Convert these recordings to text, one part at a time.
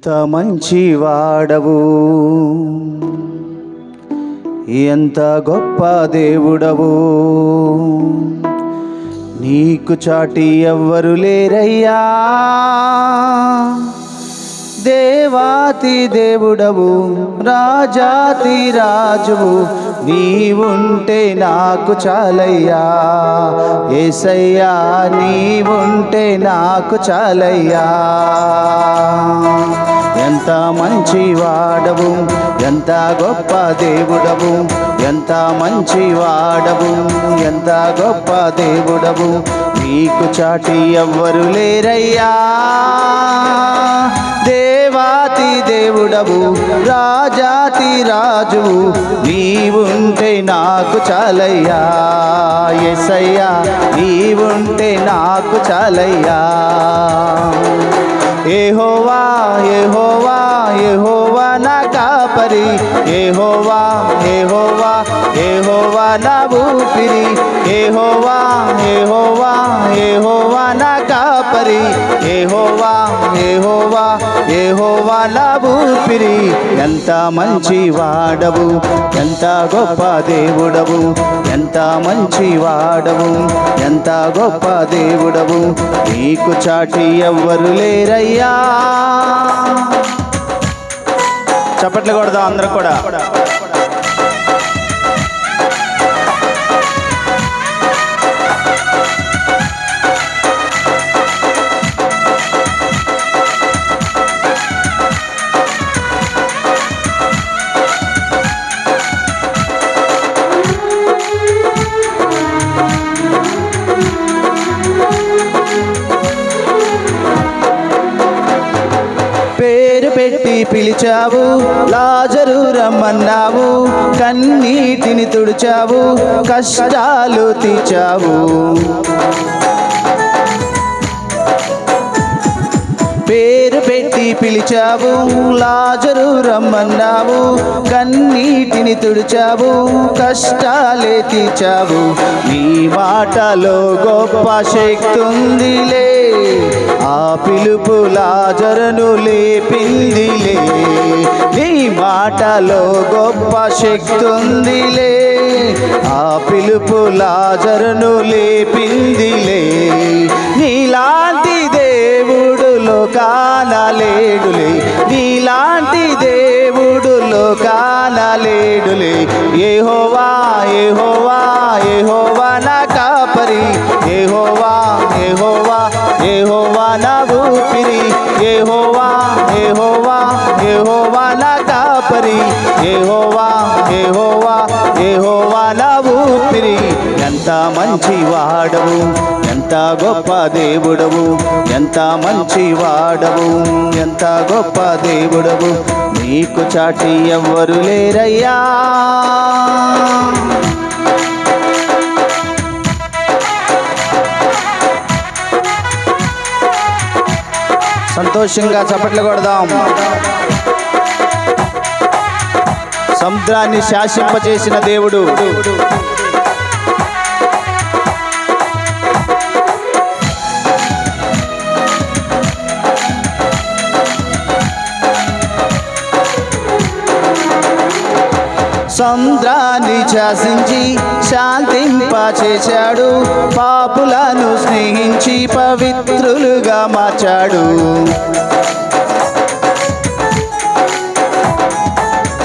ఎంత మంచి వాడవు ఎంత గొప్ప దేవుడవు? నీకు చాటి ఎవ్వరు లేరయ్యా. దేవాతి దేవుడవు రాజాతి రాజువు నీవుంటే నాకు చాలయ్యా. ఏసయ్యా నీవుంటే నాకు చాలయ్యా. ఎంత మంచి వాడవు ఎంత గొప్ప దేవుడవు ఎంత మంచి వాడవు ఎంత గొప్ప దేవుడవు నీకు చాటి ఎవ్వరు లేరయ్యా. దేవాతి దేవుడవు రాజాతి రాజు నీవుంటే నాకు చాలయ్యా. ఎసయ్యా నీవుంటే నాకు చాలయ్యా. ఏహోవా ఏహో నా ఏ ఏహోవా ఏ ఏహోవా నా ఊపిరి ఏహోవా ఏ హోవా నా కాపరి. ఏహోవా ఏ ఏహోవా నా ఊపిరి ఎంత మంచి వాడవు ఎంత గొప్ప దేవుడవు ఎంత మంచి వాడవు ఎంత గొప్ప దేవుడవు. నీకు చాటి ఎవ్వరు లేరయ్యా. చప్పట్లు కొడదాం అందరూ కూడా. పెట్టి పిలిచావు. లాజరు రమ్మన్నావు. కన్నీటిని తుడిచావు. కష్టాలు తీచావు పిలిచావు లాజరు రమ్మన్నావు కన్నీటిని తుడిచావు కష్టాలే తీచావు నీ మాటలో గొప్ప శక్తి ఉందిలే ఆ పిలుపు లాజరును లేపిందిలే. నీ మాటలో గొప్ప శక్తి ఉందిలే ఆ పిలుపు లాజరును లేపిందిలే. నీలాంటి దేవుడు లోకాన నా ఊపిరి. హోవా ఏ హోవా నా కాపరి. హోవా ఏ హోవా నా ఊపిరి. ఎంత మంచి వాడవు ఎంత గొప్ప దేవుడవు ఎంత మంచి వాడవు ఎంత గొప్ప దేవుడవు. నీకు చాటి ఎవ్వరు లేరయ్యా. సంతోషంగా చప్పట్లు కొడదాం. సముద్రాన్ని శాసింపచేసిన దేవుడు. సముద్రాన్ని శాసించి శాంతింపచేశాడు. పాపులను స్నేహించి పవిత్రులుగా మార్చాడు.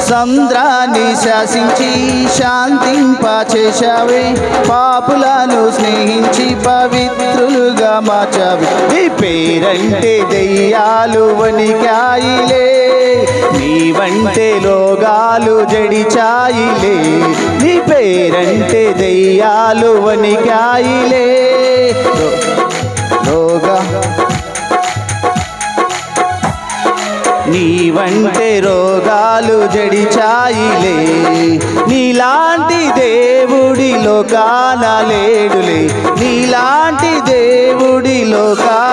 సంద్రాన్ని శాసించి శాంతింపచేశావే. పాపులను స్నేహించి పవిత్రులుగా మార్చావి. నీ పేరంటే దెయ్యాలు వణికాయిలే. నీ వంటే లోగాలు జడిచాయిలే. నీ పేరంటే దెయ్యాలు వణికాయిలే. లోగా నీ వంటే రోగాలు జడిచాయిలే. నీలాంటి దేవుడి లోకాన లేడులే. నీలాంటి దేవుడి లోకా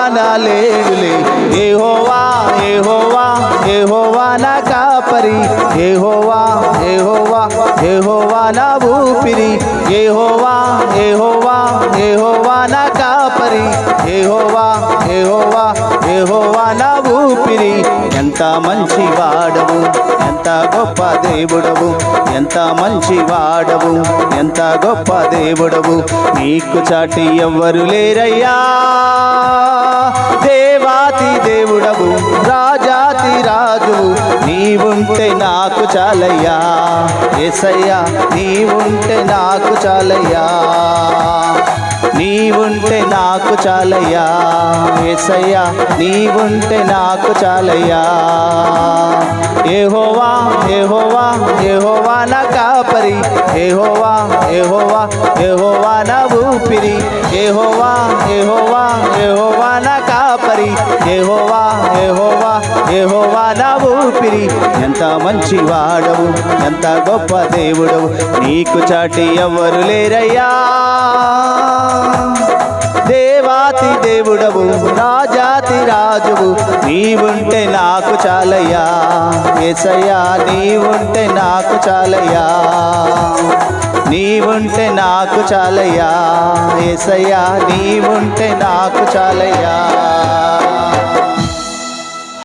మంచి వాడవు ఎంత గొప్ప దేవుడవు. ఎంత మంచి వాడవు ఎంత గొప్ప దేవుడవు. నీకు చాటి ఎవ్వరు లేరయ్యా. దేవాతి దేవుడవు. రాజాతి రాజు. నీవుంటే నాకు చాలయ్యా. ఎసయ్యా నీవుంటే నాకు చాలయ్యా. నీవుంటే నాకు చాలయ్యా ఏసయ్యా నీవుంటే నాకు చాలయ్యా. ఏహోవా ఏహోవా ఏహోవా నా కాపరి. ఏహోవా ఏహోవా ఏహోవా నా ఊపిరి. ఏహోవా ఏహోవా ఏహోవా నా కాపరి. ఏహోవా ఏహోవా ఏహోవా నా ఊపిరి. ఎంత మంచి వాడవు ఎంత గొప్ప దేవుడవు. నీకు చాటి ఎవ్వరు లేరయ్యా? దేవాతి దేవుడవు రాజాతి రాజువు నీవుంటే నాకు చాలయ్యా. ఏసయ్యా నీవుంటే నాకు చాలయ్యా. నీవుంటే నాకు చాలయ్యా. ఏసయ్యా నీవుంటే నాకు చాలయ్యా.